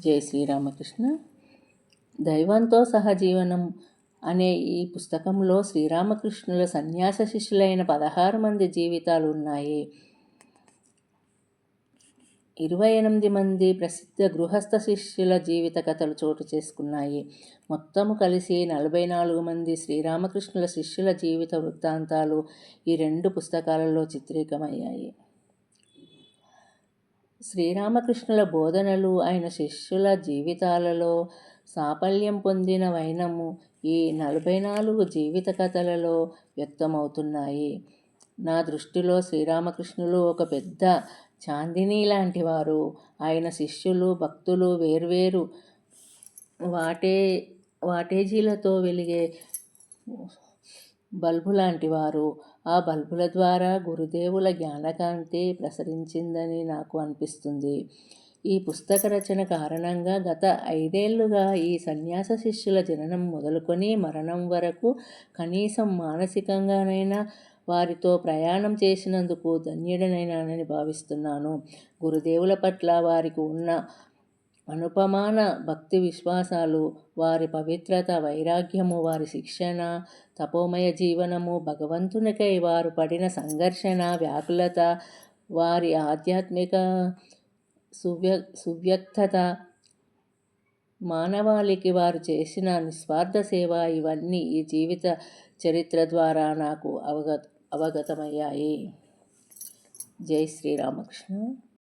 జై శ్రీరామకృష్ణ. దైవంతో సహజీవనం అనే ఈ పుస్తకంలో శ్రీరామకృష్ణుల సన్యాస శిష్యులైన పదహారు మంది జీవితాలు ఉన్నాయి. ఇరవై ఎనిమిది మంది ప్రసిద్ధ గృహస్థ శిష్యుల జీవిత కథలు చోటు చేసుకున్నాయి. మొత్తము కలిసి నలభై నాలుగు మంది శ్రీరామకృష్ణుల శిష్యుల జీవిత వృత్తాంతాలు ఈ రెండు పుస్తకాలలో చిత్రీకమయ్యాయి. శ్రీరామకృష్ణుల బోధనలు ఆయన శిష్యుల జీవితాలలో సాఫల్యం పొందిన వైనము ఈ నలభై నాలుగు జీవిత కథలలో వ్యక్తమవుతున్నాయి. నా దృష్టిలో శ్రీరామకృష్ణులు ఒక పెద్ద చాందిని లాంటి వారు. ఆయన శిష్యులు భక్తులు వేర్వేరు వాటే వాటేజీలతో వెలిగే బల్బు లాంటి వారు ఆ బల్బుల ద్వారా గురుదేవుల జ్ఞానకాంతి ప్రసరించిందని నాకు అనిపిస్తుంది. ఈ పుస్తక రచన కారణంగా గత ఐదేళ్ళుగా ఈ సన్యాస శిష్యుల జననం మొదలుకొని మరణం వరకు కనీసం మానసికంగానైనా వారితో ప్రయాణం చేసినందుకు ధన్యుడనైనానని భావిస్తున్నాను. గురుదేవుల పట్ల వారికి ఉన్న అనుపమాన భక్తి విశ్వాసాలు వారి పవిత్రత వైరాగ్యము వారి శిక్షణ తపోమయ జీవనము భగవంతునికై వారు పడిన సంఘర్షణ వ్యాకులత వారి ఆధ్యాత్మిక సువ్య సువ్యక్తత మానవాళికి వారు చేసిన నిస్వార్థ సేవ ఇవన్నీ ఈ జీవిత చరిత్ర ద్వారా నాకు అవగత అవగతమయ్యాయి. జై శ్రీరామకృష్ణ.